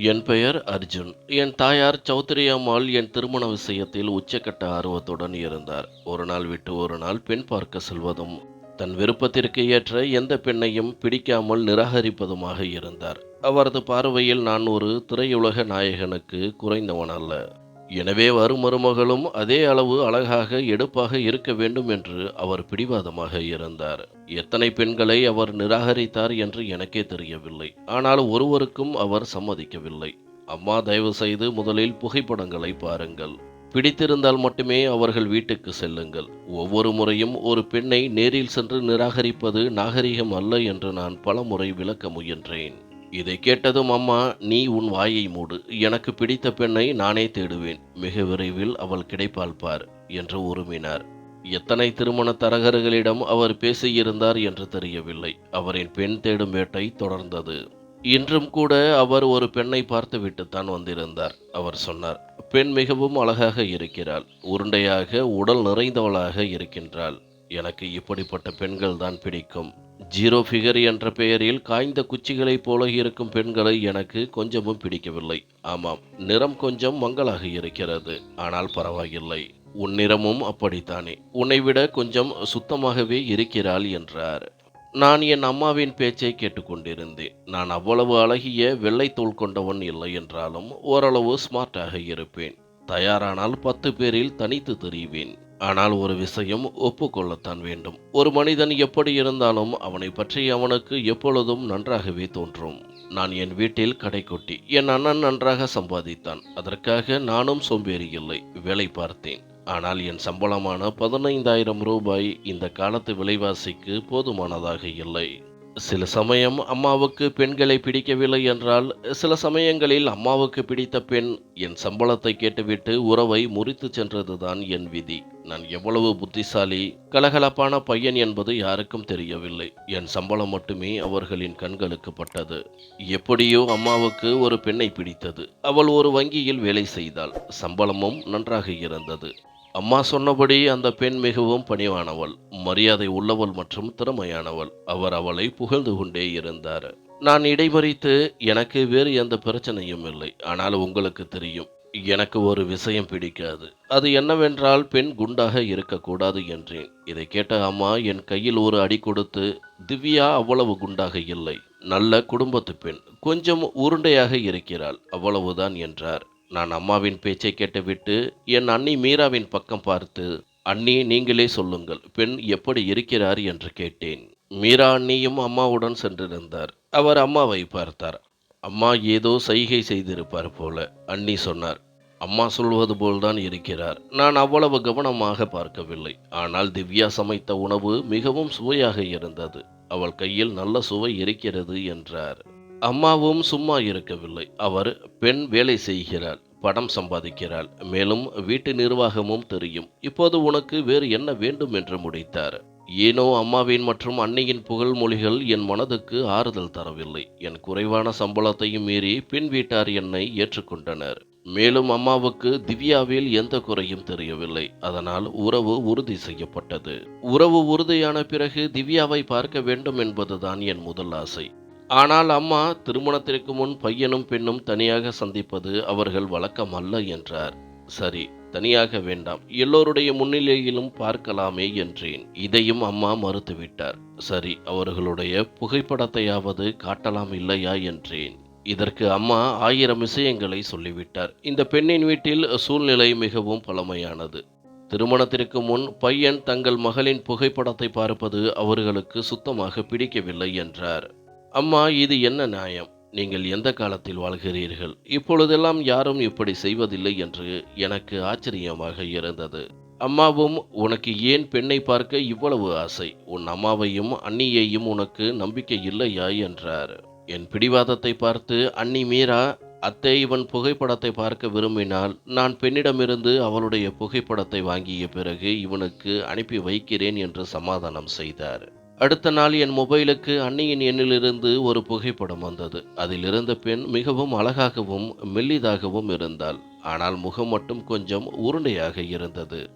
என் பெயர் அர்ஜுன். என் தாயார் சௌத்ரி அம்மாள் என் திருமண விஷயத்தில் உச்சக்கட்ட ஆர்வத்துடன் இருந்தார். ஒரு நாள் விட்டு ஒரு நாள் பெண் பார்க்க செல்வதும் தன் விருப்பத்திற்கு ஏற்ற எந்த பெண்ணையும் பிடிக்காமல் நிராகரிப்பதுமாக இருந்தார். அவரது பார்வையில் நான் ஒரு திரையுலக நாயகனுக்கு குறைந்தவன் அல்ல. எனவே வரும் மருமகளும் அதே அளவு அழகாக எடுப்பாக இருக்க வேண்டும் என்று அவர் பிடிவாதமாக இருந்தார். எத்தனை பெண்களை அவர் நிராகரித்தார் என்று எனக்கே தெரியவில்லை. ஆனால் ஒருவருக்கும் அவர் சம்மதிக்கவில்லை. அம்மா தயவு செய்து முதலில் புகைப்படங்களை பாருங்கள். பிடித்திருந்தால் மட்டுமே அவர்கள் வீட்டுக்கு செல்லுங்கள். ஒவ்வொரு முறையும் ஒரு பெண்ணை நேரில் சென்று நிராகரிப்பது நாகரிகம் அல்ல என்று நான் பலமுறை விளக்க முயன்றேன். இதை கேட்டதும் அம்மா நீ உன் வாயை மூடு. எனக்கு பிடித்த பெண்ணை நானே தேடுவேன். மிக விரைவில் அவள் கிடைப்பால் பார் என்று உருமினார். எத்தனை திருமண தரகர்களிடம் அவர் பேசியிருந்தார் என்று தெரியவில்லை. அவரின் பெண் தேடும் வேட்டை தொடர்ந்தது. இன்றும் கூட அவர் ஒரு பெண்ணை பார்த்துவிட்டுத்தான் வந்திருந்தார் அவர் சொன்னார். பெண் மிகவும் அழகாக இருக்கிறாள். உருண்டையாக உடல் நிறைந்தவளாக இருக்கின்றாள். எனக்கு இப்படிப்பட்ட பெண்கள் தான் பிடிக்கும். ஜீரோ ஃபிகர் என்ற பெயரில் காய்ந்த குச்சிகளைப் போல இருக்கும் பெண்களை எனக்கு கொஞ்சமும் பிடிக்கவில்லை. ஆமாம் நிறம் கொஞ்சம் மங்களாக இருக்கிறது. ஆனால் பரவாயில்லை. உன் நிறமும் அப்படித்தானே. உன்னை விட கொஞ்சம் சுத்தமாகவே இருக்கிறாள் என்றார். நான் என் அம்மாவின் பேச்சை கேட்டுக்கொண்டிருந்தேன். நான் அவ்வளவு அழகிய வெள்ளை தோல் கொண்டவன் இல்லை என்றாலும் ஓரளவு ஸ்மார்ட்டாக இருப்பேன். தயாரானால் பத்து பேரில் தனித்து தெரிவேன். ஆனால் ஒரு விஷயம் ஒப்புக்கொள்ளத்தான் வேண்டும். ஒரு மனிதன் எப்படி இருந்தாலும் அவனை பற்றி அவனுக்கு எப்பொழுதும் நன்றாகவே தோன்றும். நான் என் வீட்டில் கடைக்குட்டி என் அண்ணன் நன்றாக சம்பாதித்தான். அதற்காக நானும் சோம்பேறி இல்லை வேலை பார்த்தேன். ஆனால் என் சம்பளமான பதினைந்தாயிரம் ரூபாய் இந்த காலத்து விலைவாசிக்கு போதுமானதாக இல்லை. சில சமயம் அம்மாவுக்கு பெண்களை பிடிக்கவில்லை என்றால் சில சமயங்களில் அம்மாவுக்கு பிடித்த பெண் என் சம்பளத்தை கேட்டுவிட்டு உறவை முறித்து சென்றதுதான் என் விதி. நான் எவ்வளவு புத்திசாலி கலகலப்பான பையன் என்பது யாருக்கும் தெரியவில்லை. என் சம்பளம் மட்டுமே அவர்களின் கண்களுக்கு பட்டது. எப்படியோ அம்மாவுக்கு ஒரு பெண்ணை பிடித்தது. அவள் ஒரு வங்கியில் வேலை செய்தாள். சம்பளமும் நன்றாக இருந்தது. அம்மா சொன்னபடி அந்த பெண் மிகவும் பணிவானவள் மரியாதை உள்ளவள் மற்றும் திறமையானவள். அவர் அவளை புகழ்ந்து கொண்டே இருந்தார். நான் இடைமறித்து எனக்கு வேறு எந்த பிரச்சனையும் இல்லை. ஆனால் உங்களுக்கு தெரியும் எனக்கு ஒரு விஷயம் பிடிக்காது. அது என்னவென்றால் பெண் குண்டாக இருக்கக்கூடாது என்றேன். இதை கேட்ட அம்மா என் கையில் ஒரு அடி கொடுத்து திவ்யா அவ்வளவு குண்டாக இல்லை. நல்ல குடும்பத்து பெண் கொஞ்சம் உருண்டையாக இருக்கிறாள் அவ்வளவுதான் என்றார். நான் அம்மாவின் பேச்சை கேட்டுவிட்டு என் அண்ணி மீராவின் பக்கம் பார்த்து அண்ணி நீங்களே சொல்லுங்கள் பெண் எப்படி இருக்கிறார் என்று கேட்டேன். மீரா அண்ணியும் அம்மாவுடன் சென்றிருந்தார். அவர் அம்மாவை பார்த்தார். அம்மா ஏதோ சைகை செய்திருப்பார் போல அண்ணி சொன்னார். அம்மா சொல்வது போல்தான் இருக்கிறார். நான் அவ்வளவு கவனமாக பார்க்கவில்லை. ஆனால் திவ்யா சமைத்த உணவு மிகவும் சுவையாக இருந்தது. அவள் கையில் நல்ல சுவை இருக்கிறது என்றார். அம்மாவும் சும்மா இருக்கவில்லை. அவர் பெண் வேலை செய்கிறாள் பணம் சம்பாதிக்கிறாள் மேலும் வீட்டு நிர்வாகமும் தெரியும். இப்போது உனக்கு வேறு என்ன வேண்டும் என்று முடித்தார்? ஏனோ அம்மாவின் மற்றும் அன்னையின் புகழ் மொழிகள் என் மனதுக்கு ஆறுதல் தரவில்லை. என் குறைவான சம்பளத்தையும் மீறி பின் வீட்டார் என்னை ஏற்றுக்கொண்டனர். மேலும் அம்மாவுக்கு திவ்யாவில் எந்த குறையும் தெரியவில்லை. அதனால் உறவு உறுதி செய்யப்பட்டது. உறவு உறுதியான பிறகு திவ்யாவை பார்க்க வேண்டும் என்பதுதான் என் முதல் ஆசை. ஆனால் அம்மா திருமணத்திற்கு முன் பையனும் பெண்ணும் தனியாக சந்திப்பது அவர்கள் வழக்கம் அல்ல என்றார். சரி தனியாக வேண்டாம். எல்லோருடைய முன்னிலையிலும் பார்க்கலாமே என்றேன். இதையும் அம்மா மறுத்துவிட்டார். சரி அவர்களுடைய புகைப்படத்தையாவது காட்டலாம் இல்லையா என்றேன். இதற்கு அம்மா ஆயிரம் விஷயங்களை சொல்லிவிட்டார். இந்த பெண்ணின் வீட்டில் சூழ்நிலை மிகவும் பழமையானது. திருமணத்திற்கு முன் பையன் தங்கள் மகளின் புகைப்படத்தை பார்ப்பது அவர்களுக்கு சுத்தமாக பிடிக்கவில்லை என்றார். அம்மா இது என்ன நியாயம்? நீங்கள் எந்த காலத்தில் வாழ்கிறீர்கள்? இப்பொழுதெல்லாம் யாரும் இப்படி செய்வதில்லை என்று எனக்கு ஆச்சரியமாக இருந்தது. அம்மாவும் உனக்கு ஏன் பெண்ணை பார்க்க இவ்வளவு ஆசை? உன் அம்மாவையும் அண்ணியையும் உனக்கு நம்பிக்கை இல்லையா? என்றார். என் பிடிவாதத்தை பார்த்து அண்ணி மீரா அத்தை இவன் புகைப்படத்தை பார்க்க விரும்பினால் நான் பெண்ணிடமிருந்து அவளுடைய புகைப்படத்தை வாங்கிய பிறகு இவனுக்கு அனுப்பி வைக்கிறேன் என்று சமாதானம் செய்தார். அடுத்த நாள் என் மொபைலுக்கு அன்னையின் எண்ணிலிருந்து ஒரு புகைப்படம் வந்தது. அதில் இருந்த பெண் மிகவும் அழகாகவும் மெல்லிதாகவும் இருந்தாள். ஆனால் முகம் மட்டும் கொஞ்சம் உருண்டையாக இருந்தது.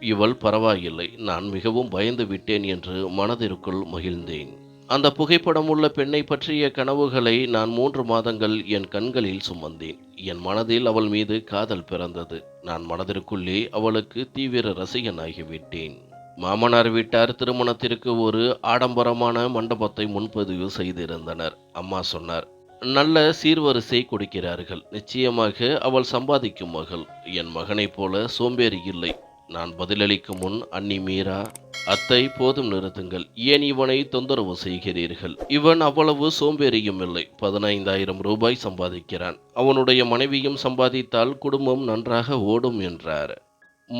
இவள் பரவாயில்லை நான் மிகவும் பயந்து விட்டேன் என்று மனதிற்குள் மகிழ்ந்தேன். அந்த புகைப்படம் உள்ள பெண்ணை பற்றிய கனவுகளை நான் மூன்று மாதங்கள் என் கண்களில் சுமந்தேன். என் மனதில் அவள் மீது காதல் பிறந்தது. நான் மனதிற்குள்ளே அவளுக்கு தீவிர ரசிகனாகிவிட்டேன். மாமனார் வீட்டார் திருமணத்திற்கு ஒரு ஆடம்பரமான மண்டபத்தை முன்பதிவு செய்திருந்தனர். அம்மா சொன்னார் நல்ல சீர்வரிசை கொடுக்கிறார்கள். நிச்சயமாக அவள் சம்பாதிக்கும் மகள். என் மகனைப் போல சோம்பேறி இல்லை. நான் பதிலளிக்கும் முன் அன்னி மீரா அத்தை போதும் நிறுத்துங்கள். ஏன் இவனை தொந்தரவு செய்கிறீர்கள்? இவன் அவ்வளவு சோம்பேறியும் இல்லை. பதினைந்தாயிரம் ரூபாய் சம்பாதிக்கிறான். அவனுடைய மனைவியும் சம்பாதித்தால் குடும்பம் நன்றாக ஓடும் என்றார்.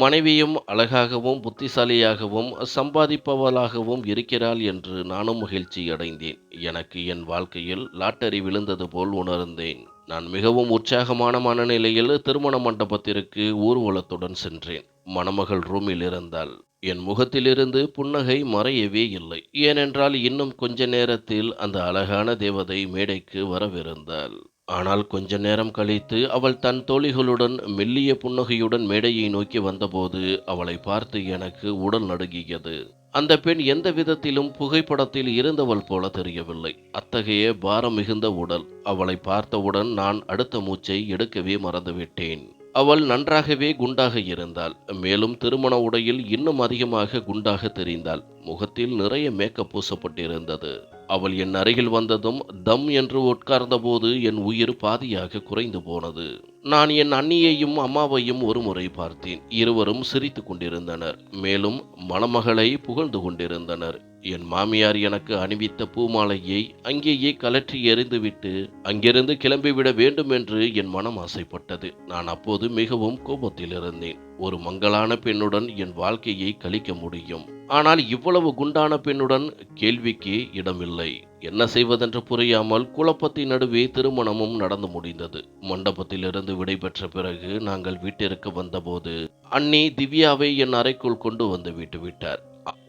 மனைவியும் அழகாகவும் புத்திசாலியாகவும் சம்பாதிப்பவளாகவும் இருக்கிறாள் என்று நானும் மகிழ்ச்சி அடைந்தேன். எனக்கு என் வாழ்க்கையில் லாட்டரி விழுந்தது போல் உணர்ந்தேன். நான் மிகவும் உற்சாகமான மனநிலையில் திருமண மண்டபத்திற்கு ஊர்வலத்துடன் சென்றேன். மணமகள் ரூமில் இருந்தால் என் முகத்திலிருந்து புன்னகை மறையவே இல்லை. ஏனென்றால் இன்னும் கொஞ்ச நேரத்தில் அந்த அழகான தேவதை மேடைக்கு வரவிருந்தாள். ஆனால் கொஞ்ச நேரம் கழித்து அவள் தன் தோழிகளுடன் மெல்லிய புன்னகையுடன் மேடையை நோக்கி வந்தபோது அவளை பார்த்து எனக்கு உடல் நடுங்கியது. அந்த பெண் எந்த விதத்திலும் புகைப்படத்தில் இருந்தவள் போல தெரியவில்லை. அத்தகைய பாரம் மிகுந்த உடல். அவளை பார்த்தவுடன் நான் அடுத்த மூச்சை எடுக்கவே மறந்துவிட்டேன். அவள் நன்றாகவே குண்டாக இருந்தாள். மேலும் திருமண உடையில் இன்னும் அதிகமாக குண்டாக தெரிந்தாள். முகத்தில் நிறைய மேக்கப் பூசப்பட்டிருந்தது. அவள் என் அருகில் வந்ததும் தம் என்று உட்கார்ந்தபோது என் உயிர் பாதியாக குறைந்து போனது. நான் என் அண்ணியையும் அம்மாவையும் ஒரு முறை பார்த்தேன். இருவரும் சிரித்து கொண்டிருந்தனர். மேலும் மணமகளை புகழ்ந்து கொண்டிருந்தனர். என் மாமியார் எனக்கு அணிவித்த பூமாலையை அங்கேயே கலற்றி எறிந்துவிட்டு அங்கிருந்து கிளம்பிவிட வேண்டும் என்று என் மனம் ஆசைப்பட்டது. நான் அப்போது மிகவும் கோபத்தில் இருந்தேன் ஒரு மங்களான பெண்ணுடன் என் வாழ்க்கையை கழிக்க முடியும். ஆனால் இவ்வளவு குண்டான பெண்ணுடன் கேள்விக்கு இடமில்லை. என்ன செய்வதென்று புரியாமல் குழப்பத்தின் நடுவே திருமணமும் நடந்து முடிந்தது. மண்டபத்திலிருந்து விடைபெற்ற பிறகு நாங்கள் வீட்டிற்கு வந்தபோது அண்ணி திவ்யாவை என் அறைக்குள் கொண்டு வந்து விட்டு விட்டார்.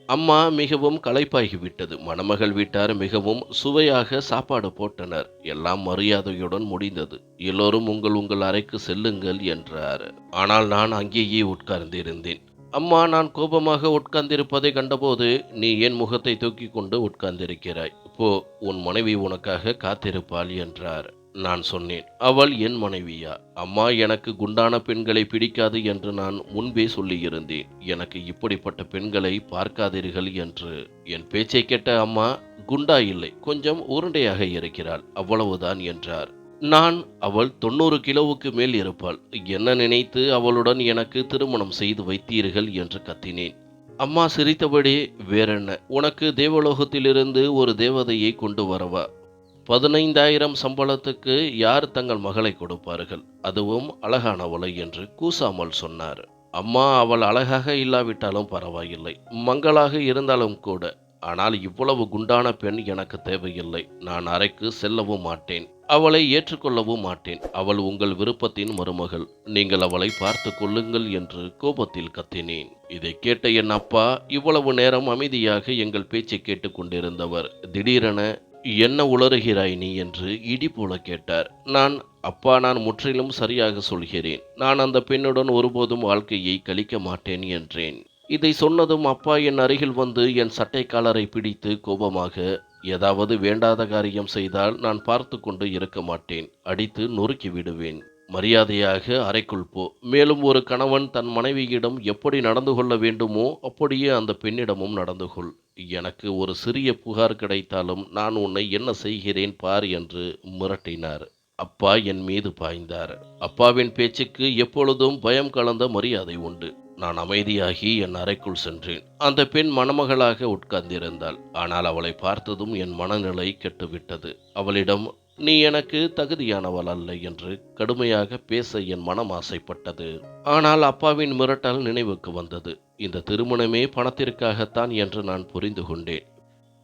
அம்மா மிகவும் களைப்பாகிவிட்டது. மணமகள் வீட்டார் மிகவும் சுவையாக சாப்பாடு போட்டனர். எல்லாம் மரியாதையுடன் முடிந்தது. எல்லோரும் உங்கள் உங்கள் அறைக்கு செல்லுங்கள் என்றார். ஆனால் நான் அங்கேயே உட்கார்ந்திருந்தேன். அம்மா நான் கோபமாக உட்கார்ந்திருப்பதை கண்டபோது நீ என் முகத்தை தூக்கி கொண்டு உட்கார்ந்திருக்கிறாய். போ உன் மனைவி உனக்காக காத்திருப்பாள் என்றார். நான் சொன்னேன் அவள் என் மனைவியா? அம்மா எனக்கு குண்டான பெண்களை பிடிக்காது என்று நான் முன்பே சொல்லியிருந்தேன். எனக்கு இப்படிப்பட்ட பெண்களை பார்க்காதீர்கள் என்று. என் பேச்சை கேட்ட அம்மா குண்டா இல்லை கொஞ்சம் உருண்டையாக இருக்கிறாள் அவ்வளவுதான் என்றார். நான் அவள் தொண்ணூறு கிலோவுக்கு மேல் இருப்பாள். என்ன நினைத்து அவளுடன் எனக்கு திருமணம் செய்து வைத்தீர்கள் என்று கத்தினேன். அம்மா சிரித்தபடி வேறென்ன? உனக்கு தேவலோகத்திலிருந்து ஒரு தேவதையை கொண்டு வரவா? பதினைந்தாயிரம் சம்பளத்துக்கு யார் தங்கள் மகளை கொடுப்பார்கள்? அதுவும் அழகானவளை என்று கூசாமல் சொன்னார். அம்மா அவள் அழகாக இல்லாவிட்டாலும் பரவாயில்லை. மங்களாக இருந்தாலும் கூட. ஆனால் இவ்வளவு குண்டான பெண் எனக்கு தேவையில்லை. நான் அறைக்கு செல்லவும் மாட்டேன். அவளை ஏற்றுக்கொள்ளவும் மாட்டேன். அவள் உங்கள் விருப்பத்தின் மருமகள். நீங்கள் அவளை பார்த்து கொள்ளுங்கள் என்று கோபத்தில் கத்தினேன். இதை கேட்ட என் அப்பா இவ்வளவு நேரம் அமைதியாக எங்கள் பேச்சை கேட்டுக்கொண்டிருந்தவர் திடீரென என்ன உளறுகிறாய் நீ? என்று இடி போல கேட்டார். நான் அப்பா நான் முற்றிலும் சரியாக சொல்கிறேன். நான் அந்த பெண்ணுடன் ஒருபோதும் வாழ்க்கையை கழிக்க மாட்டேன் என்றேன். இதை சொன்னதும் அப்பா என் அருகில் வந்து என் சட்டைக்காலரை பிடித்து கோபமாக ஏதாவது வேண்டாத காரியம் செய்தால் நான் பார்த்து கொண்டு இருக்க மாட்டேன். அடித்து நொறுக்கி விடுவேன். மரியாதையாக அறைக்குள் போ. மேலும் ஒரு கணவன் தன் மனைவியிடம் எப்படி நடந்து கொள்ள வேண்டுமோ அப்படியே அந்த பெண்ணிடமும் நடந்து கொள். எனக்கு ஒரு சிறிய புகார் கிடைத்தாலும் நான் உன்னை என்ன செய்கிறேன் பார் என்று மிரட்டினார். அப்பா என் மீது பாய்ந்தார். அப்பாவின் பேச்சுக்கு எப்பொழுதும் பயம் கலந்த மரியாதை உண்டு. நான் அமைதியாகி என் அறைக்குள் சென்றேன். அந்த பெண் மணமகளாக உட்கார்ந்திருந்தாள். ஆனால் அவளை பார்த்ததும் என் மனநிலை கெட்டுவிட்டது. அவளிடம் நீ எனக்கு தகுதியானவள் அல்ல என்று கடுமையாக பேச என் மனம் ஆசைப்பட்டது. ஆனால் அப்பாவின் மிரட்டல் நினைவுக்கு வந்தது. இந்த திருமணமே பணத்திற்காகத்தான் என்று நான் புரிந்து கொண்டேன்.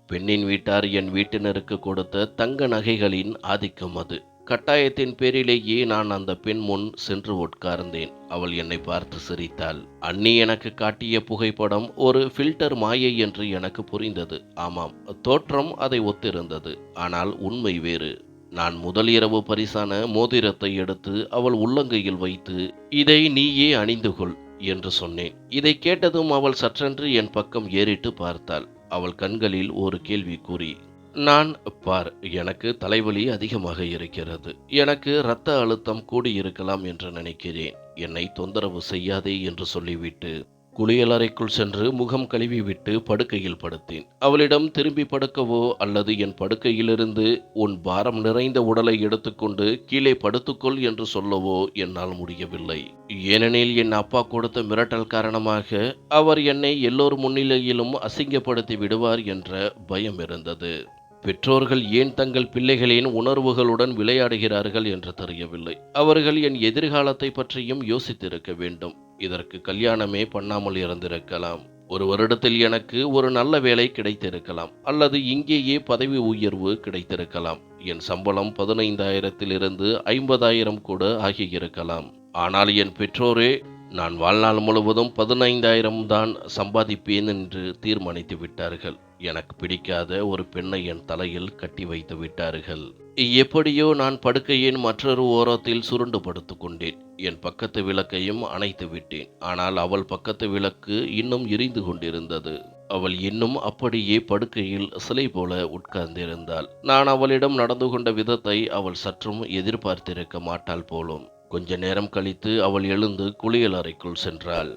பெண்ணின் வீட்டார் என் வீட்டினருக்கு கொடுத்த தங்க நகைகளின் ஆதிக்கம் அது. கட்டாயத்தின் பேரிலேயே நான் அந்த பெண் முன் சென்று உட்கார்ந்தேன். அவள் என்னை பார்த்து சிரித்தாள். அண்ணி எனக்கு காட்டிய புகைப்படம் ஒரு ஃபில்டர் மாயை என்று எனக்கு புரிந்தது. ஆமாம் தோற்றம் அதை ஒத்திருந்தது. ஆனால் உண்மை வேறு. நான் முதல் இரவு பரிசான மோதிரத்தை எடுத்து அவள் உள்ளங்கையில் வைத்து இதை நீயே அணிந்து கொள் என்று சொன்னேன். இதை கேட்டதும் அவள் சற்றென்று என் பக்கம் ஏறிட்டு பார்த்தாள். அவள் கண்களில் ஒரு கேள்வி கூறி நான் பார் எனக்கு தலைவலி அதிகமாக இருக்கிறது. எனக்கு இரத்த அழுத்தம் கூடியிருக்கலாம் என்று நினைக்கிறேன். என்னை தொந்தரவு செய்யாதே என்று சொல்லிவிட்டு குளியலறைக்குள் சென்று முகம் கழுவி விட்டு படுக்கையில் படுத்தேன். அவளிடம் திரும்பி படுக்கவோ அல்லது என் படுக்கையிலிருந்து உன் பாரம் நிறைந்த உடலை எடுத்துக்கொண்டு கீழே படுத்துக்கொள் என்று சொல்லவோ என்னால் முடியவில்லை. ஏனெனில் என் அப்பா கொடுத்த மிரட்டல் காரணமாக அவர் என்னை எல்லோர் முன்னிலையிலும் அசிங்கப்படுத்தி விடுவார் என்ற பயம் இருந்தது. பெற்றோர்கள் ஏன் தங்கள் பிள்ளைகளின் உணர்வுகளுடன் விளையாடுகிறார்கள் என்று தெரியவில்லை. அவர்கள் என் எதிர்காலத்தை பற்றியும் யோசித்திருக்க வேண்டும். இதற்கு கல்யாணமே பண்ணாமல் இருந்திருக்கலாம். ஒரு வருடத்தில் எனக்கு ஒரு நல்ல வேலை கிடைத்திருக்கலாம். அல்லது இங்கேயே பதவி உயர்வு கிடைத்திருக்கலாம். என் சம்பளம் பதினைந்தாயிரத்திலிருந்து ஐம்பதாயிரம் கூட ஆகியிருக்கலாம். ஆனால் என் பெற்றோரே நான் வாழ்நாள் முழுவதும் பதினைந்தாயிரம் தான் சம்பாதிப்பேன் என்று தீர்மானித்து விட்டார்கள். எனக்கு பிடிக்காத ஒரு பெண்ணை என் தலையில் கட்டி வைத்து விட்டார்கள். எப்படியோ நான் படுக்கையின் மற்றொரு ஓரத்தில் சுருண்டு படுத்து கொண்டேன். என் பக்கத்து விளக்கையும் அணைத்து விட்டேன். ஆனால் அவள் பக்கத்து விளக்கு இன்னும் எரிந்து கொண்டிருந்தது. அவள் இன்னும் அப்படியே படுக்கையில் சிலை போல உட்கார்ந்திருந்தாள். நான் அவளிடம் நடந்து கொண்ட விதத்தை அவள் சற்றும் எதிர்பார்த்திருக்க மாட்டாள் போலும். கொஞ்ச நேரம் கழித்து அவள் எழுந்து குளியல் அறைக்குள் சென்றாள்.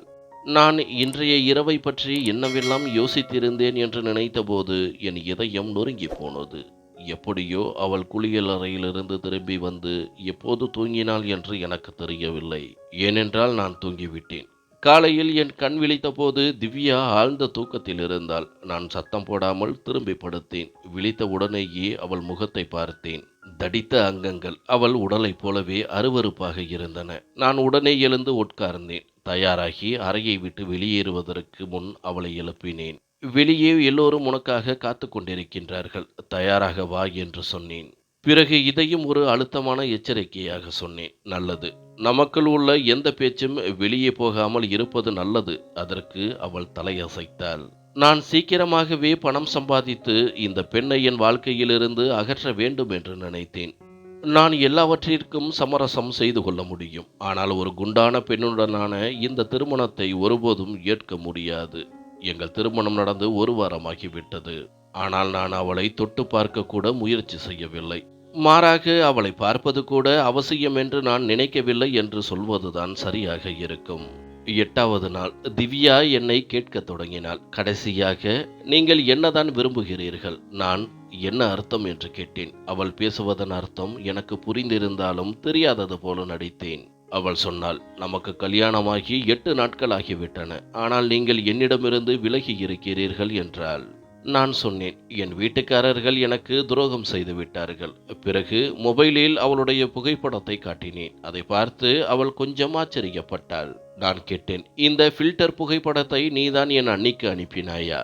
நான் இன்றைய இரவை பற்றி என்னவெல்லாம் யோசித்திருந்தேன் என்று நினைத்தபோது என் இதயம் நொறுங்கி போனது. எப்படியோ அவள் குளியல் அறையிலிருந்து திரும்பி வந்து எப்போது தூங்கினாள் என்று எனக்கு தெரியவில்லை. ஏனென்றால் நான் தூங்கிவிட்டேன். காலையில் என் கண் விழித்தபோது திவ்யா ஆழ்ந்த தூக்கத்தில் இருந்தாள். நான் சத்தம் போடாமல் திரும்பி படுத்தேன். விழித்த உடனேயே அவள் முகத்தை பார்த்தேன். தடித்த அங்கங்கள் அவள் உடலைப் போலவே அருவருப்பாக இருந்தன. நான் உடனே எழுந்து உட்கார்ந்தேன். தயாராகி அறையை விட்டு வெளியேறுவதற்கு முன் அவளை எழுப்பினேன். வெளியே எல்லோரும் உனக்காக காத்து கொண்டிருக்கின்றார்கள். தயாராக வா என்று சொன்னேன். பிறகு இதையும் ஒரு அழுத்தமான எச்சரிக்கையாக சொன்னேன். நல்லது. நமக்குள் உள்ள எந்த பேச்சும் வெளியே போகாமல் இருப்பது நல்லது. அதற்கு அவள் தலையசைத்தாள். நான் சீக்கிரமாகவே பணம் சம்பாதித்து இந்த பெண்ணை என் வாழ்க்கையிலிருந்து அகற்ற வேண்டும் என்று நினைத்தேன். நான் எல்லாவற்றிற்கும் சமரசம் செய்து கொள்ள முடியும். ஆனால் ஒரு குண்டான பெண்ணுடனான இந்த திருமணத்தை ஒருபோதும் ஏற்க முடியாது. எங்கள் திருமணம் நடந்து ஒரு வாரமாகிவிட்டது. ஆனால் நான் அவளை தொட்டு பார்க்க கூட முயற்சி செய்யவில்லை. மாறாக அவளை பார்ப்பது கூட அவசியம் என்று நான் நினைக்கவில்லை என்று சொல்வதுதான் சரியாக இருக்கும். எட்டாவது நாள் திவ்யா என்னை கேட்கத் தொடங்கினாள். கடைசியாக நீங்கள் என்னதான் விரும்புகிறீர்கள்? நான் என்ன அர்த்தம் என்று கேட்டேன். அவள் பேசுவதன் அர்த்தம் எனக்கு புரிந்திருந்தாலும் தெரியாதது போல நடித்தேன். அவள் சொன்னாள் நமக்கு கல்யாணமாகி எட்டு நாட்கள் ஆகிவிட்டன ஆனால் நீங்கள் என்னிடமிருந்து விலகி இருக்கிறீர்கள் என்றாள். நான் சொன்னேன் என் வீட்டுக்காரர்கள் எனக்கு துரோகம் செய்து விட்டார்கள். பிறகு மொபைலில் அவளுடைய புகைப்படத்தை காட்டினேன். அதை பார்த்து அவள் கொஞ்சம் ஆச்சரியப்பட்டாள். நான் கேட்டேன் இந்த ஃபில்டர் புகைப்படத்தை நீதான் என் அன்னிக்கு அனுப்பினாயா?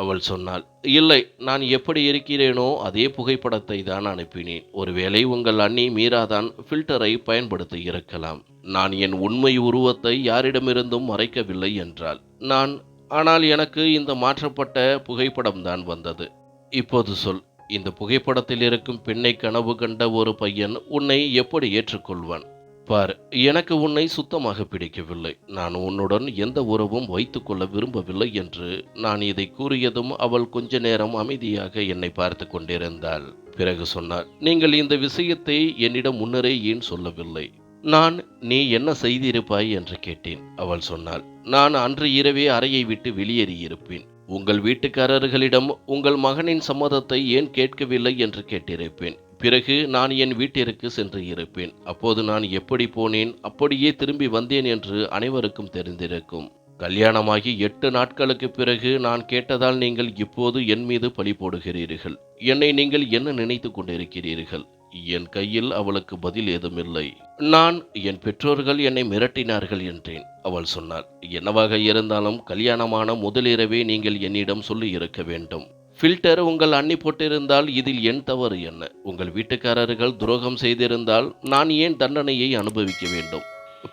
அவள் சொன்னாள் இல்லை நான் எப்படி இருக்கிறேனோ அதே புகைப்படத்தை தான் அனுப்பினேன். ஒருவேளை உங்கள் அண்ணி மீராதான் ஃபில்டரை பயன்படுத்தி இருக்கலாம் நான் என் உண்மை உருவத்தை யாரிடமிருந்தும் மறைக்கவில்லை என்றாள். நான் ஆனால் எனக்கு இந்த மாற்றப்பட்ட புகைப்படம் தான் வந்தது. இப்போது சொல் இந்த புகைப்படத்தில் இருக்கும் பெண்ணை கனவு கண்ட ஒரு பையன் உன்னை எப்படி ஏற்றுக்கொள்வான்? பார் எனக்கு உன்னை சுத்தமாக பிடிக்கவில்லை. நான் உன்னுடன் எந்த உறவும் வைத்துக்கொள்ள விரும்பவில்லை என்று நான் இதை கூறியதும் அவள் கொஞ்ச நேரம் அமைதியாக என்னை பார்த்து கொண்டிருந்தாள். பிறகு சொன்னாள் நீங்கள் இந்த விஷயத்தை என்னிடம் முன்னரே ஏன் சொல்லவில்லை? நான் நீ என்ன செய்திருப்பாய்? என்று கேட்டேன். அவள் சொன்னாள் நான் அன்று இரவே அறையை விட்டு வெளியேறியிருப்பேன். உங்கள் வீட்டுக்காரர்களிடம் உங்கள் மகனின் சம்மதத்தை ஏன் கேட்கவில்லை என்று கேட்டிருப்பேன். பிறகு நான் என் வீட்டிற்கு சென்று இருப்பேன். அப்போது நான் எப்படி போனேன்? அப்படியே திரும்பி வந்தேன் என்று அனைவருக்கும் தெரிந்திருக்கும். கல்யாணமாகி எட்டு நாட்களுக்கு பிறகு நான் கேட்டதால் நீங்கள் இப்போது என் மீது பழி போடுகிறீர்கள். என்னை நீங்கள் என்ன நினைத்து கொண்டிருக்கிறீர்கள்? என் கையில் அவளுக்கு பதில் ஏதுமில்லை. நான் என் பெற்றோர்கள் என்னை மிரட்டினார்கள் என்றேன். அவள் சொன்னாள் என்னவாக இருந்தாலும் கல்யாணமான முதலிரவே நீங்கள் என்னிடம் சொல்லி இருக்க வேண்டும். ஃபில்டர் உங்கள் அண்ணி போட்டிருந்தால் இதில் என் தவறு என்ன? உங்கள் வீட்டுக்காரர்கள் துரோகம் செய்திருந்தால் நான் ஏன் தண்டனையை அனுபவிக்க வேண்டும்?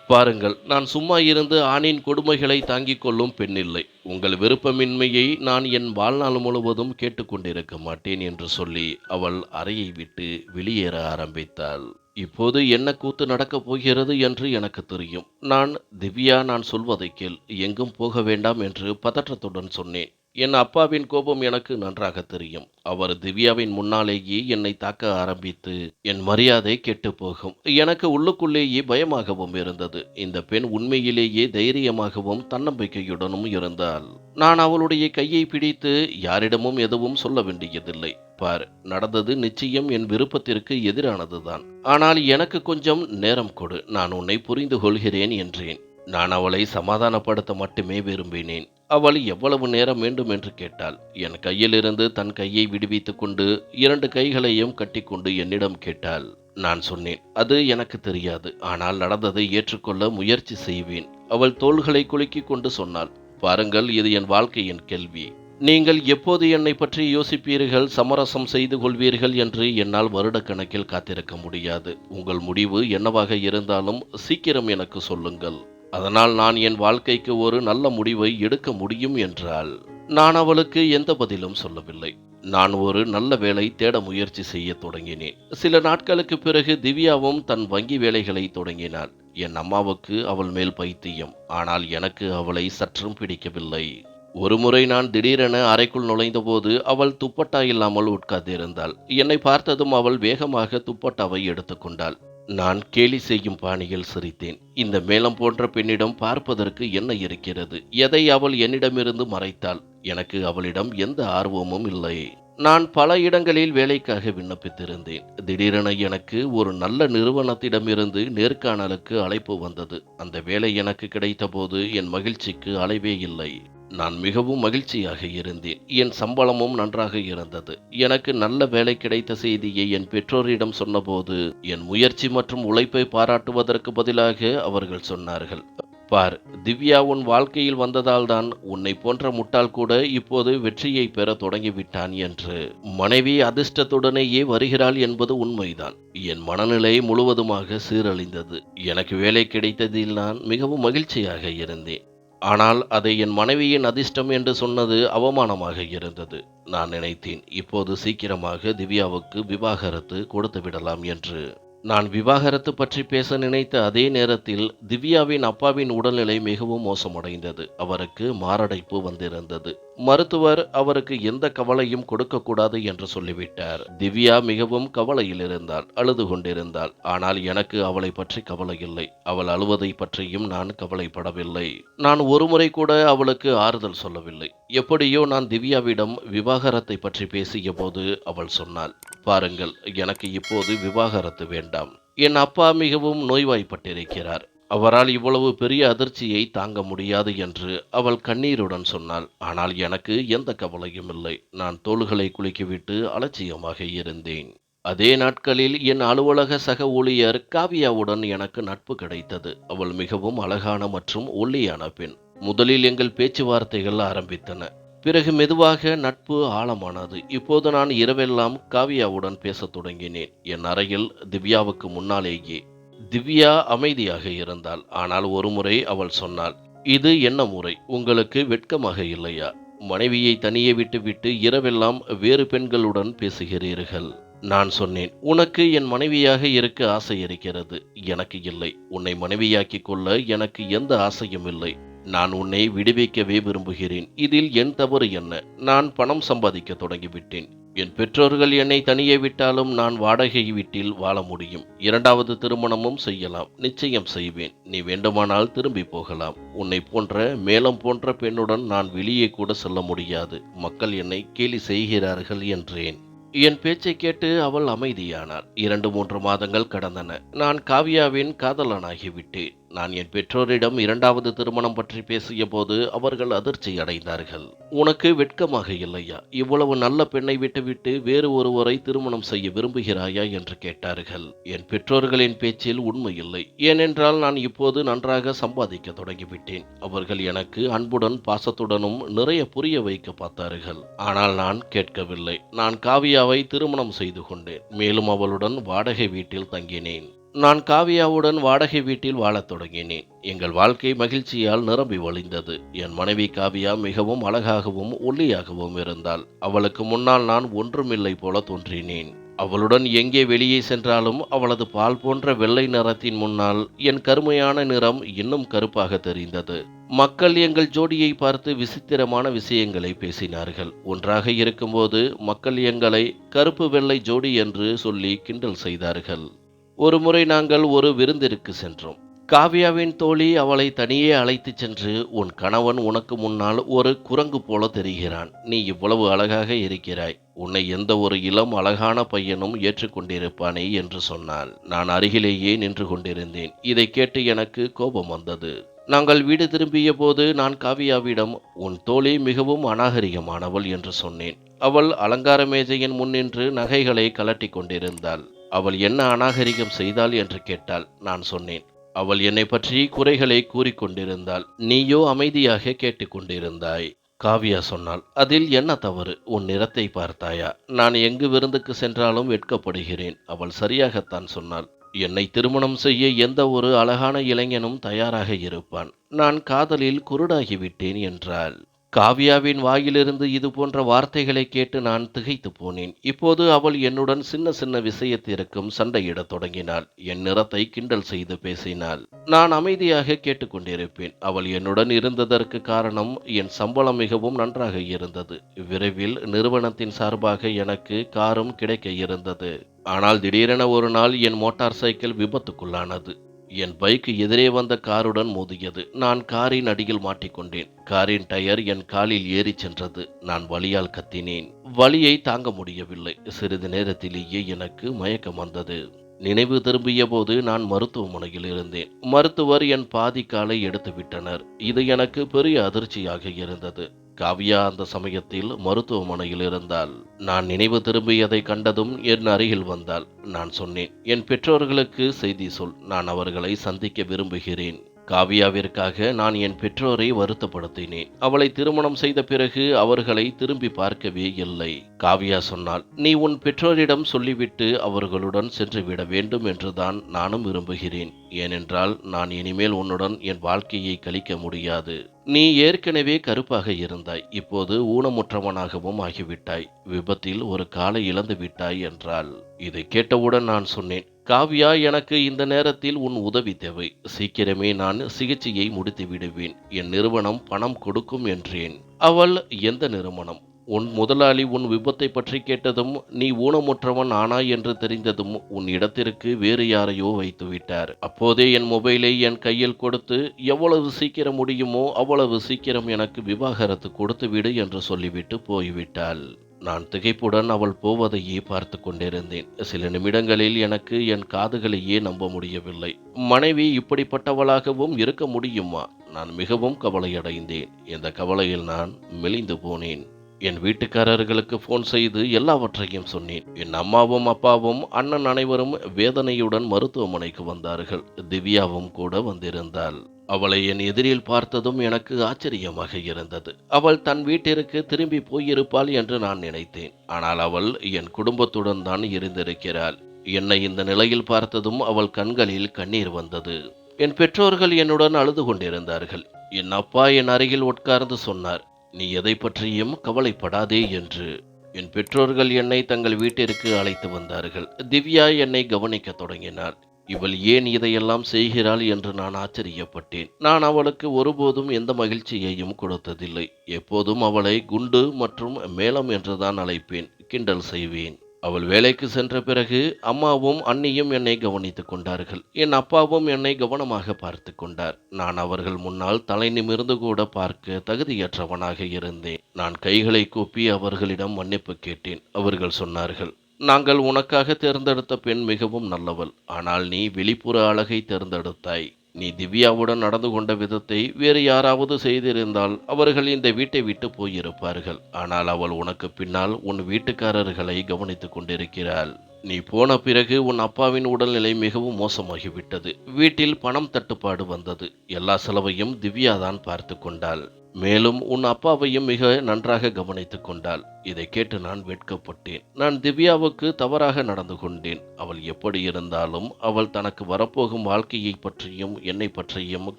பாருங்கள் நான் சும்மா இருந்து ஆணின் கொடுமைகளை தாங்கிக் கொள்ளும் பெண்ணில்லை. உங்கள் விருப்பமின்மையை நான் என் வாழ்நாள் முழுவதும் கேட்டுக்கொண்டிருக்க மாட்டேன் என்று சொல்லி அவள் அறையை விட்டு வெளியேற ஆரம்பித்தாள். இப்போது என்ன கூத்து நடக்கப் போகிறது என்று எனக்கு தெரியும். நான் திவ்யா நான் சொல்வதை கேள் எங்கும் போக வேண்டாம் என்று பதற்றத்துடன் சொன்னேன். என் அப்பாவின் கோபம் எனக்கு நன்றாக தெரியும். அவர் திவ்யாவின் முன்னாலேயே என்னை தாக்க ஆரம்பித்து என் மரியாதை கெட்டு போகும். எனக்கு உள்ளுக்குள்ளேயே பயமாகவும் இருந்தது. இந்த பெண் உண்மையிலேயே தைரியமாகவும் தன்னம்பிக்கையுடனும் இருந்தால் நான் அவளுடைய கையை பிடித்து யாரிடமும் எதுவும் சொல்ல வேண்டியதில்லை. பார் நடந்தது நிச்சயம் என் விருப்பத்திற்கு எதிரானதுதான். ஆனால் எனக்கு கொஞ்சம் நேரம் கொடு. நான் உன்னை புரிந்து கொள்கிறேன் என்றேன். நான் அவளை சமாதானப்படுத்த மட்டுமே விரும்பினேன். அவள் எவ்வளவு நேரம் வேண்டும் என்று கேட்டாள். என் கையிலிருந்து தன் கையை விடுவித்துக் கொண்டு இரண்டு கைகளையும் கட்டிக்கொண்டு என்னிடம் கேட்டாள். நான் சொன்னேன் அது எனக்கு தெரியாது. ஆனால் நடந்ததை ஏற்றுக்கொள்ள முயற்சி செய்வேன். அவள் தோள்களை குலுக்கிக் கொண்டு சொன்னாள் பாருங்கள் இது என் வாழ்க்கையின் கேள்வி. நீங்கள் எப்போது என்னை பற்றி யோசிப்பீர்கள்? சமரசம் செய்து கொள்வீர்கள் என்று என்னால் வருடக்கணக்கில் காத்திருக்க முடியாது. உங்கள் முடிவு என்னவாக இருந்தாலும் சீக்கிரம் எனக்கு சொல்லுங்கள். அதனால் நான் என் வாழ்க்கைக்கு ஒரு நல்ல முடிவை எடுக்க முடியும் என்றால் நான் அவளுக்கு எந்த பதிலும் சொல்லவில்லை. நான் ஒரு நல்ல வேலை தேட முயற்சி செய்ய தொடங்கினேன். சில நாட்களுக்கு பிறகு திவ்யாவும் தன் வங்கி வேலைகளை தொடங்கினாள். என் அம்மாவுக்கு அவள் மேல் பைத்தியம். ஆனால் எனக்கு அவளை சற்றும் பிடிக்கவில்லை. ஒருமுறை நான் திடீரென அறைக்குள் நுழைந்தபோது அவள் துப்பட்டா இல்லாமல் உட்கார்ந்திருந்தாள். என்னை பார்த்ததும் அவள் வேகமாக துப்பட்டாவை எடுத்துக்கொண்டாள் நான் கேலி செய்யும் பாணியில் சிரித்தேன். இந்த மேளம் போன்ற பெண்ணிடம் பார்ப்பதற்கு என்ன இருக்கிறது? எதை அவள் என்னிடமிருந்து மறைத்தாள்? எனக்கு அவளிடம் எந்த ஆர்வமும் இல்லை. நான் பல இடங்களில் வேலைக்காக விண்ணப்பித்திருந்தேன். திடீரென எனக்கு ஒரு நல்ல நிறுவனத்திடமிருந்து நேர்காணலுக்கு அழைப்பு வந்தது. அந்த வேலை எனக்கு கிடைத்தபோது என் மகிழ்ச்சிக்கு அளவே இல்லை. நான் மிகவும் மகிழ்ச்சியாக இருந்தேன். என் சம்பளமும் நன்றாக இருந்தது. எனக்கு நல்ல வேலை கிடைத்த செய்தியை என் பெற்றோரிடம் சொன்னபோது என் முயற்சி மற்றும் உழைப்பை பாராட்டுவதற்கு பதிலாக அவர்கள் சொன்னார்கள். பார் திவ்யா உன் வாழ்க்கையில் வந்ததால்தான் உன்னை போன்ற முட்டாள் கூட இப்போது வெற்றியை பெற தொடங்கிவிட்டான் என்று மனைவி அதிர்ஷ்டத்துடனேயே வருகிறாள் என்பது உண்மைதான். என் மனநிலை முழுவதுமாக சீரழிந்தது. எனக்கு வேலை கிடைத்ததில் நான் மிகவும் மகிழ்ச்சியாக இருந்தேன். ஆனால் அதை என் மனைவியின் அதிர்ஷ்டம் என்று சொன்னது அவமானமாக இருந்தது. நான் நினைத்தேன் இப்போது சீக்கிரமாக திவ்யாவுக்கு விவாகரத்து கொடுத்து விடலாம் என்று. நான் விவாகரத்து பற்றி பேச நினைத்த அதே நேரத்தில் திவ்யாவின் அப்பாவின் உடல்நிலை மிகவும் மோசமடைந்தது. அவருக்கு மாரடைப்பு வந்திருந்தது. மருத்துவர் அவருக்கு எந்த கவலையும் கொடுக்கக்கூடாது என்று சொல்லிவிட்டார். திவ்யா மிகவும் கவலையில் இருந்தாள் அழுது கொண்டிருந்தாள். ஆனால் எனக்கு அவளை பற்றி கவலை இல்லை. அவள் அழுவதை பற்றியும் நான் கவலைப்படவில்லை. நான் ஒருமுறை கூட அவளுக்கு ஆறுதல் சொல்லவில்லை. எப்படியோ நான் திவ்யாவிடம் விவாகரத்தை பற்றி பேசிய போது அவள் சொன்னாள் பாருங்கள் எனக்கு இப்போது விவாகரத்து வேண்டாம். என் அப்பா மிகவும் நோய்வாய்ப்பட்டிருக்கிறார். அவரால் இவ்வளவு பெரிய அதிர்ச்சியை தாங்க முடியாது என்று அவள் கண்ணீருடன் சொன்னாள். ஆனால் எனக்கு எந்த கவலையும் இல்லை. நான் தோள்களை குலுக்கிவிட்டு அலட்சியமாக இருந்தேன். அதே நாட்களில் என் அலுவலக சக ஊழியர் காவியாவுடன் எனக்கு நட்பு கிடைத்தது. அவள் மிகவும் அழகான மற்றும் ஒல்லியான பெண். முதலில் எங்கள் பேச்சுவார்த்தைகள் ஆரம்பித்தன. பிறகு மெதுவாக நட்பு ஆழமானது. இப்போது நான் இரவெல்லாம் காவியாவுடன் பேசத் தொடங்கினேன். என் அறையில் திவ்யாவுக்கு முன்னாலேயே திவ்யா அமைதியாக இருந்தாள். ஆனால் ஒருமுறை அவள் சொன்னாள் இது என்ன முறை? உங்களுக்கு வெட்கமாக இல்லையா? மனைவியை தனியே விட்டுவிட்டு இரவெல்லாம் வேறு பெண்களுடன் பேசுகிறீர்கள். நான் சொன்னேன் உனக்கு என் மனைவியாக இருக்க ஆசை இருக்கிறது. எனக்கு இல்லை. உன்னை மனைவியாக்கிக் கொள்ள எனக்கு எந்த ஆசையும் இல்லை. நான் உன்னை விடுவிக்கவே விரும்புகிறேன். இதில் என் தவறு என்ன? நான் பணம் சம்பாதிக்க தொடங்கிவிட்டேன். என் பெற்றோர்கள் என்னை தனியே விட்டாலும் நான் வாடகை வீட்டில் வாழ முடியும். இரண்டாவது திருமணமும் செய்யலாம். நிச்சயம் செய்வேன். நீ வேண்டுமானால் திரும்பி போகலாம். உன்னை போன்ற மேலம் போன்ற பெண்ணுடன் நான் வெளியே கூட செல்ல முடியாது. மக்கள் என்னை கேலி செய்கிறார்கள் என்றேன். என் பேச்சை கேட்டு அவள் அமைதியானாள். இரண்டு மூன்று மாதங்கள் கடந்தன. நான் காவியாவின் காதலனாகிவிட்டேன். நான் என் பெற்றோரிடம் இரண்டாவது திருமணம் பற்றி பேசிய போது அவர்கள் அதிர்ச்சி அடைந்தார்கள். உனக்கு வெட்கமாக இல்லையா? இவ்வளவு நல்ல பெண்ணை விட்டுவிட்டு வேறு ஒருவரை திருமணம் செய்ய விரும்புகிறாயா? என்று கேட்டார்கள். என் பெற்றோர்களின் பேச்சில் உண்மை இல்லை. ஏனென்றால் நான் இப்போது நன்றாக சம்பாதிக்க தொடங்கிவிட்டேன். அவர்கள் எனக்கு அன்புடன் பாசத்துடனும் நிறைய புரிய வைக்க பார்த்தார்கள். ஆனால் நான் கேட்கவில்லை. நான் காவியாவை திருமணம் செய்து கொண்டேன். மேலும் அவளுடன் வாடகை வீட்டில் தங்கினேன். நான் காவியாவுடன் வாடகை வீட்டில் வாழத் தொடங்கினேன். எங்கள் வாழ்க்கை மகிழ்ச்சியால் நிரம்பி வழிந்தது. என் மனைவி காவியா மிகவும் அழகாகவும் ஒல்லியாகவும் இருந்தாள். அவளுக்கு முன்னால் நான் ஒன்றுமில்லை போல தோன்றினேன். அவளுடன் எங்கே வெளியே சென்றாலும் அவளது பால் போன்ற வெள்ளை நிறத்தின் முன்னால் என் கருமையான நிறம் இன்னும் கருப்பாக தெரிந்தது. மக்கள் எங்கள் ஜோடியை பார்த்து விசித்திரமான விஷயங்களை பேசினார்கள். ஒன்றாக இருக்கும்போது மக்கள் எங்களை கருப்பு வெள்ளை ஜோடி என்று சொல்லி கிண்டல் செய்தார்கள். ஒருமுறை நாங்கள் ஒரு விருந்திற்கு சென்றோம். காவ்யாவின் தோழி அவளை தனியே அழைத்துச் சென்று உன் கணவன் உனக்கு முன்னால் ஒரு குரங்கு போல தெரிகிறான். நீ இவ்வளவு அழகாக இருக்கிறாய். உன்னை எந்த ஒரு இளம் அழகான பையனும் ஏற்றுக்கொண்டிருப்பானே என்று சொன்னாள். நான் அருகிலேயே நின்று கொண்டிருந்தேன். இதை கேட்டு எனக்கு கோபம் வந்தது. நாங்கள் வீடு திரும்பிய போது நான் காவியாவிடம் உன் தோழி மிகவும் அநாகரிகமானவள் என்று சொன்னேன். அவள் அலங்கார மேஜையின் முன்னின்று நகைகளை கலட்டி கொண்டிருந்தாள். அவள் என்ன அநாகரிகம் செய்தாள் என்று கேட்டாள் நான் சொன்னேன். அவள் என்னை பற்றி குறைகளை கூறிக்கொண்டிருந்தாள் நீயோ அமைதியாக கேட்டுக்கொண்டிருந்தாய் காவியா சொன்னாள் அதில் என்ன தவறு? உன் நிறத்தை பார்த்தாயா? நான் எங்கு விருந்துக்கு சென்றாலும் வெட்கப்படுகிறேன். அவள் சரியாகத்தான் சொன்னாள் என்னை திருமணம் செய்ய எந்த ஒரு அழகான இளைஞனும் தயாராக இருப்பான். நான் காதலில் குருடாகிவிட்டேன் என்றாள். காவ்யாவின் வாயிலிருந்து இது போன்ற வார்த்தைகளை கேட்டு நான் திகைத்து போனேன். இப்போது அவள் என்னுடன் சின்ன சின்ன விஷயத்திற்கும் சண்டையிடத் தொடங்கினாள். என் நிறத்தை கிண்டல் செய்து பேசினாள். நான் அமைதியாக கேட்டுக்கொண்டிருப்பேன். அவள் என்னுடன் இருந்ததற்கு காரணம் என் சம்பளம் மிகவும் நன்றாக இருந்தது. விரைவில் நிறுவனத்தின் சார்பாக எனக்கு காரும் கிடைக்க இருந்தது. ஆனால் திடீரென ஒரு நாள் என் மோட்டார் சைக்கிள் விபத்துக்குள்ளானது. என் பைக் எதிரே வந்த காருடன் மோதியது. நான் காரின் அடியில் மாட்டிக்கொண்டேன். காரின் டயர் என் காலில் ஏறிச் சென்றது. நான் வலியால் கத்தினேன். வலியை தாங்க முடியவில்லை. சிறிது நேரத்திலேயே எனக்கு மயக்கம் வந்தது. நினைவு திரும்பிய போது நான் மருத்துவமனையில் இருந்தேன். மருத்துவர் என் பாதி காலை எடுத்து விட்டனர் இது எனக்கு பெரிய அதிர்ச்சியாக இருந்தது. காவ்யா அந்த சமயத்தில் மருத்துவமனையில் இருந்தால் நான் நினைவு திரும்பியதை கண்டதும் என் அருகில் வந்தாள். நான் சொன்னேன் என் பெற்றோர்களுக்கு செய்தி சொல். நான் அவர்களை சந்திக்க விரும்புகிறேன். காவியாவிற்காக நான் என் பெற்றோரை வருத்தப்படுத்தினேன். அவளை திருமணம் செய்த பிறகு அவர்களை திரும்பி பார்க்கவே இல்லை. காவியா சொன்னால் நீ உன் பெற்றோரிடம் சொல்லிவிட்டு அவர்களுடன் சென்று விட வேண்டும் என்றுதான் நானும் விரும்புகிறேன். ஏனென்றால் நான் இனிமேல் உன்னுடன் என் வாழ்க்கையை கழிக்க முடியாது. நீ ஏற்கனவே கருப்பாக இருந்தாய். இப்போது ஊனமுற்றவனாகவும் ஆகிவிட்டாய். விபத்தில் ஒரு காலை இழந்து விட்டாய் என்றாள். இதை கேட்டவுடன் நான் சொன்னேன் காவ்யா எனக்கு இந்த நேரத்தில் உன் உதவி தேவை. சீக்கிரமே நான் சிகிச்சையை முடித்து விடுவேன். என் நிறுவனம் பணம் கொடுக்கும் என்றேன். அவள் எந்த நிறுவனம்? உன் முதலாளி உன் விபத்தை பற்றி கேட்டதும் நீ ஊனமுற்றவன் ஆனா என்று தெரிந்ததும் உன் இடத்திற்கு வேறு யாரையோ வைத்து விட்டார். அப்போதே என் மொபைலை என் கையில் கொடுத்து எவ்வளவு சீக்கிரம் முடியுமோ அவ்வளவு சீக்கிரம் எனக்கு விவாகரத்து கொடுத்து விடு என்று சொல்லிவிட்டு போய்விட்டாள். நான் திகைப்புடன் அவள் போவதையே பார்த்து கொண்டிருந்தேன். சில நிமிடங்களில் எனக்கு என் காதுகளையே நம்ப முடியவில்லை. மனைவி இப்படிப்பட்டவளாகவும் இருக்க முடியுமா? நான் மிகவும் கவலையடைந்தேன். இந்த கவலையில் நான் மெலிந்து போனேன். என் வீட்டுக்காரர்களுக்கு ஃபோன் செய்து எல்லாவற்றையும் சொன்னேன். என் அம்மாவும் அப்பாவும் அண்ணன் அனைவரும் வேதனையுடன் மருத்துவமனைக்கு வந்தார்கள். திவ்யாவும் கூட வந்திருந்தாள். அவளை என் எதிரில் பார்த்ததும் எனக்கு ஆச்சரியமாக இருந்தது. அவள் தன் வீட்டிற்கு திரும்பி போயிருப்பாள் என்று நான் நினைத்தேன். ஆனால் அவள் என் குடும்பத்துடன் தான் இருந்திருக்கிறாள். என்னை இந்த நிலையில் பார்த்ததும் அவள் கண்களில் கண்ணீர் வந்தது. என் பெற்றோர்கள் என்னுடன் அழுது கொண்டிருந்தார்கள். என் அப்பா என் அருகில் உட்கார்ந்து சொன்னார். நீ எதை பற்றியும் கவலைப்படாதே என்று என் பெற்றோர்கள் என்னை தங்கள் வீட்டிற்கு அழைத்து வந்தார்கள். திவ்யா என்னை கவனிக்க தொடங்கினாள். இவள் ஏன் இதையெல்லாம் செய்கிறாள் என்று நான் ஆச்சரியப்பட்டேன். நான் அவளுக்கு ஒருபோதும் எந்த மகிழ்ச்சியையும் கொடுத்ததில்லை. எப்போதும் அவளை குண்டு மற்றும் மேளம் என்றுதான் அழைப்பேன். கிண்டல் செய்வேன். அவள் வேலைக்கு சென்ற பிறகு அம்மாவும் அண்ணியும் என்னை கவனித்துக் கொண்டார்கள். என் அப்பாவும் என்னை கவனமாக பார்த்து கொண்டார். நான் அவர்கள் முன்னால் தலை நிமிர்ந்து கூட பார்க்க தகுதியற்றவனாக இருந்தேன். நான் கைகளை கூப்பி அவர்களிடம் மன்னிப்பு கேட்டேன். அவர்கள் சொன்னார்கள் நாங்கள் உனக்காக தேர்ந்தெடுத்த பெண் மிகவும் நல்லவள். ஆனால் நீ வெளிப்புற அழகை தேர்ந்தெடுத்தாய். நீ திவ்யாவுடன் நடந்து கொண்ட விதத்தை வேறு யாராவது செய்திருந்தால் அவர்கள் இந்த வீட்டை விட்டு போயிருப்பார்கள். ஆனால் அவள் உனக்கு பின்னால் உன் வீட்டுக்காரர்களை கவனித்துக் கொண்டிருக்கிறாள். நீ போன பிறகு உன் அப்பாவின் உடல்நிலை மிகவும் மோசமாகிவிட்டது. வீட்டில் பணம் தட்டுப்பாடு வந்தது. எல்லா செலவையும் திவ்யா தான் பார்த்து கொண்டாள். மேலும் உன் அப்பாவையும் மிக நன்றாக கவனித்துக் கொண்டாள். இதை கேட்டு நான் வெட்கப்பட்டேன். நான் திவ்யாவுக்கு தவறாக நடந்து கொண்டேன். அவள் எப்படி இருந்தாலும் அவள் தனக்கு வரப்போகும் வாழ்க்கையை பற்றியும் என்னை பற்றியும்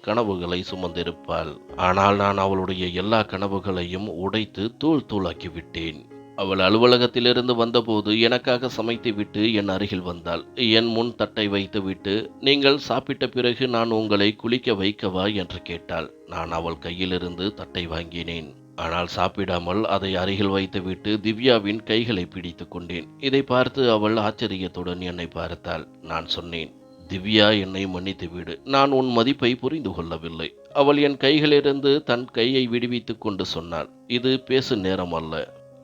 கனவுகளை சுமந்திருப்பாள். ஆனால் நான் அவளுடைய எல்லா கனவுகளையும் உடைத்து தூள் தூளாக்கிவிட்டேன் அவள் அலுவலகத்திலிருந்து வந்தபோது எனக்காக சமைத்துவிட்டு என் அருகில் வந்தாள். என் முன் தட்டை வைத்துவிட்டு நீங்கள் சாப்பிட்ட பிறகு நான் உங்களை குளிக்க வைக்கவா? என்று கேட்டாள். நான் அவள் கையிலிருந்து தட்டை வாங்கினேன். ஆனால் சாப்பிடாமல் அதை அருகில் வைத்துவிட்டு திவ்யாவின் கைகளை பிடித்து கொண்டேன். இதை பார்த்து அவள் ஆச்சரியத்துடன் என்னை பார்த்தாள். நான் சொன்னேன் திவ்யா என்னை மன்னித்து விடு. நான் உன் மதிப்பை புரிந்து கொள்ளவில்லை. அவள் என் கைகளிலிருந்து தன் கையை விடுவித்துக் கொண்டு சொன்னாள். இது பேசு நேரம் அல்ல.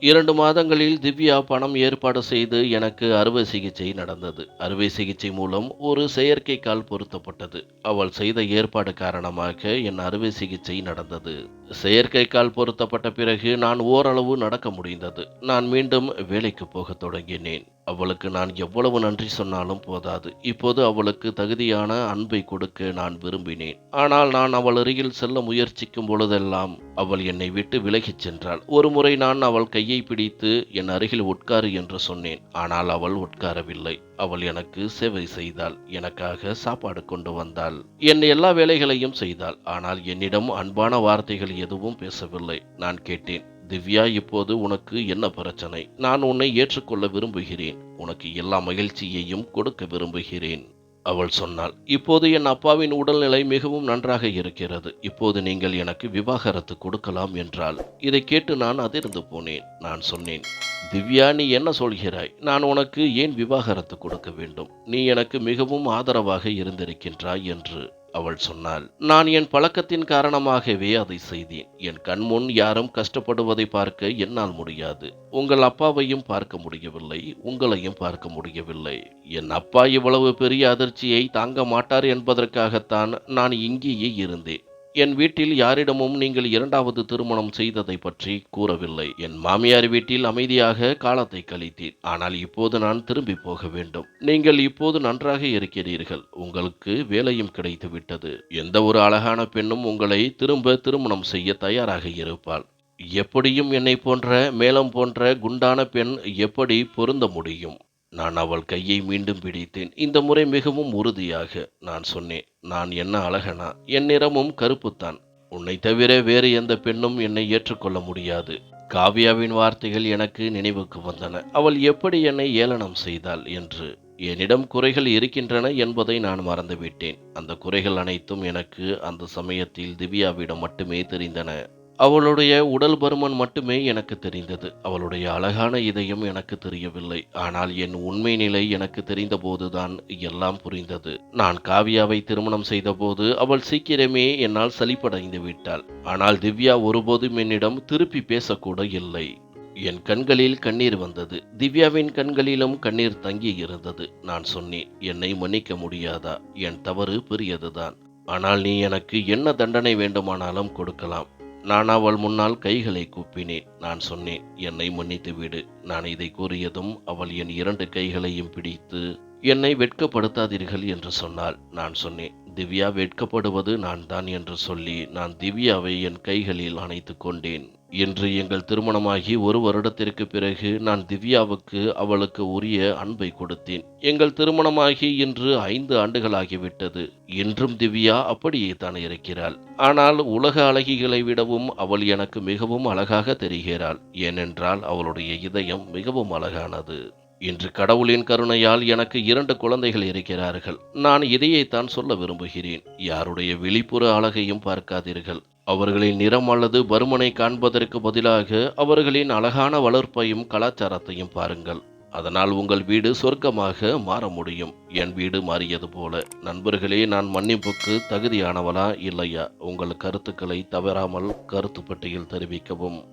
இரண்டு மாதங்களில் திவ்யா பணம் ஏற்பாடு செய்து எனக்கு அறுவை சிகிச்சை நடந்தது. அறுவை சிகிச்சை மூலம் ஒரு செயற்கை கால் பொருத்தப்பட்டது. அவள் செய்த ஏற்பாடு காரணமாக என் அறுவை சிகிச்சை நடந்தது. செயற்கை கால் பொருத்தப்பட்ட பிறகு நான் ஓரளவு நடக்க முடிந்தது. நான் மீண்டும் வேலைக்கு போகத் தொடங்கினேன். அவளுக்கு நான் எவ்வளவு நன்றி சொன்னாலும் போதாது. இப்போது அவளுக்கு தகுதியான அன்பை கொடுக்க நான் விரும்பினேன். ஆனால் நான் அவள் அருகில் செல்ல முயற்சிக்கும் பொழுதெல்லாம் அவள் என்னை விட்டு விலகிச் சென்றாள். ஒருமுறை நான் அவள் கையை பிடித்து என் அருகில் உட்காரு என்று சொன்னேன். ஆனால் அவள் உட்காரவில்லை. அவள் எனக்கு சேவை செய்தாள். எனக்காக சாப்பாடு கொண்டு வந்தாள். என் எல்லா வேலைகளையும் செய்தாள். ஆனால் என்னிடம் அன்பான வார்த்தைகள் எதுவும் பேசவில்லை. நான் கேட்டேன் திவ்யா இப்போது உனக்கு என்ன பிரச்சனை? நான் உன்னை ஏற்றுக்கொள்ள விரும்புகிறேன். உனக்கு எல்லா மகிழ்ச்சியையும் கொடுக்க விரும்புகிறேன். அவள் சொன்னாள். இப்போது என் அப்பாவின் உடல்நிலை மிகவும் நன்றாக இருக்கிறது. இப்போது நீங்கள் எனக்கு விவாகரத்து கொடுக்கலாம் என்றாள். இதை கேட்டு நான் அதிர்ந்து போனேன். நான் சொன்னேன் திவ்யா நீ என்ன சொல்கிறாய்? நான் உனக்கு ஏன் விவாகரத்து கொடுக்க வேண்டும்? நீ எனக்கு மிகவும் ஆதரவாக இருந்திருக்கின்றாய் என்று. அவள் சொன்னாள் நான் என் பழக்கத்தின் காரணமாகவே அதை செய்தேன். என் கண்முன் யாரும் கஷ்டப்படுவதை பார்க்க என்னால் முடியாது. உங்கள் அப்பாவையும் பார்க்க முடியவில்லை உங்களையும் பார்க்க முடியவில்லை. என் அப்பா இவ்வளவு பெரிய அதிர்ச்சியை தாங்க மாட்டார் என்பதற்காகத்தான் நான் இங்கேயே இருந்தேன். என் வீட்டில் யாரிடமும் நீங்கள் இரண்டாவது திருமணம் செய்ததை பற்றி கூறவில்லை. என் மாமியார் வீட்டில் அமைதியாக காலத்தை கழித்தேன் ஆனால் இப்போது நான் திரும்பி போக வேண்டும். நீங்கள் இப்போது நன்றாக இருக்கிறீர்கள். உங்களுக்கு வேலையும் கிடைத்து விட்டது எந்த ஒரு அழகான பெண்ணும் உங்களை திரும்ப திருமணம் செய்ய தயாராக இருப்பாள். எப்படியும் என்னை போன்ற மேலம் போன்ற குண்டான பெண் எப்படி பொருந்த முடியும்? நான் அவள் கையை மீண்டும் பிடித்தேன். இந்த முறை மிகவும் உறுதியாக நான் சொன்னேன். நான் என்ன அழகனா? என் நிறமும் கருப்புத்தான். உன்னை தவிர வேறு எந்த பெண்ணும் என்னை ஏற்றுக்கொள்ள முடியாது. காவ்யாவின் வார்த்தைகள் எனக்கு நினைவுக்கு வந்தன. அவள் எப்படி என்னை ஏளனம் செய்தாள் என்று. என்னிடம் குறைகள் இருக்கின்றன என்பதை நான் மறந்துவிட்டேன். அந்த குறைகள் அனைத்தும் எனக்கு அந்த சமயத்தில் திவ்யாவிடம் மட்டுமே தெரிந்தன. அவளுடைய உடல் பருமன் மட்டுமே எனக்கு தெரிந்தது. அவளுடைய அழகான இதயம் எனக்கு தெரியவில்லை. ஆனால் என் உண்மை நிலை எனக்கு தெரிந்தபோதுதான் எல்லாம் புரிந்தது. நான் காவியாவை திருமணம் செய்தபோது அவள் சீக்கிரமே என்னால் சலிப்படைந்து விட்டாள். ஆனால் திவ்யா ஒருபோதும் என்னிடம் திருப்பி பேசக்கூட இல்லை. என் கண்களில் கண்ணீர் வந்தது. திவ்யாவின் கண்களிலும் கண்ணீர் தங்கி இருந்தது. நான் சொன்னேன் என்னை மன்னிக்க முடியாதா? என் தவறு பெரியதுதான். ஆனால் நீ எனக்கு என்ன தண்டனை வேண்டுமானாலும் கொடுக்கலாம். நான் அவள் முன்னால் கைகளை கூப்பினேன். நான் சொன்னேன் என்னை மன்னித்து விடு. நான் இதை கூறியதும் அவள் என் இரண்டு கைகளையும் பிடித்து என்னை வெட்கப்படுத்தாதீர்கள் என்று சொன்னாள். நான் சொன்னேன் திவ்யா வெட்கப்படுவது நான் தான் என்று சொல்லி நான் திவ்யாவை என் கைகளில் அணைத்து கொண்டேன். இன்று எங்கள் திருமணமாகி ஒரு வருடத்திற்கு பிறகு நான் திவ்யாவுக்கு அவளுக்கு உரிய அன்பை கொடுத்தேன். எங்கள் திருமணமாகி இன்று ஐந்து ஆண்டுகளாகிவிட்டது. இன்றும் திவ்யா அப்படியே தான் இருக்கிறாள். ஆனால் உலக அழகிகளை விடவும் அவள் எனக்கு மிகவும் அழகாக தெரிகிறாள். ஏனென்றால் அவளுடைய இதயம் மிகவும் அழகானது. இன்று கடவுளின் கருணையால் எனக்கு இரண்டு குழந்தைகள் இருக்கிறார்கள். நான் இதையைத்தான் சொல்ல விரும்புகிறேன். யாருடைய வெளிப்புற அழகையும் பார்க்காதீர்கள். அவர்களின் நிறம் அல்லது பருமனை காண்பதற்கு பதிலாக அவர்களின் அழகான வளர்ப்பையும் கலாச்சாரத்தையும் பாருங்கள். அதனால் உங்கள் வீடு சொர்க்கமாக மாற முடியும். என் வீடு மாறியது போல. நண்பர்களே நான் மன்னிப்புக்கு தகுதியானவளா இல்லையா? உங்கள் கருத்துக்களை தவறாமல் கருத்து பெட்டியில் தெரிவிக்கவும்.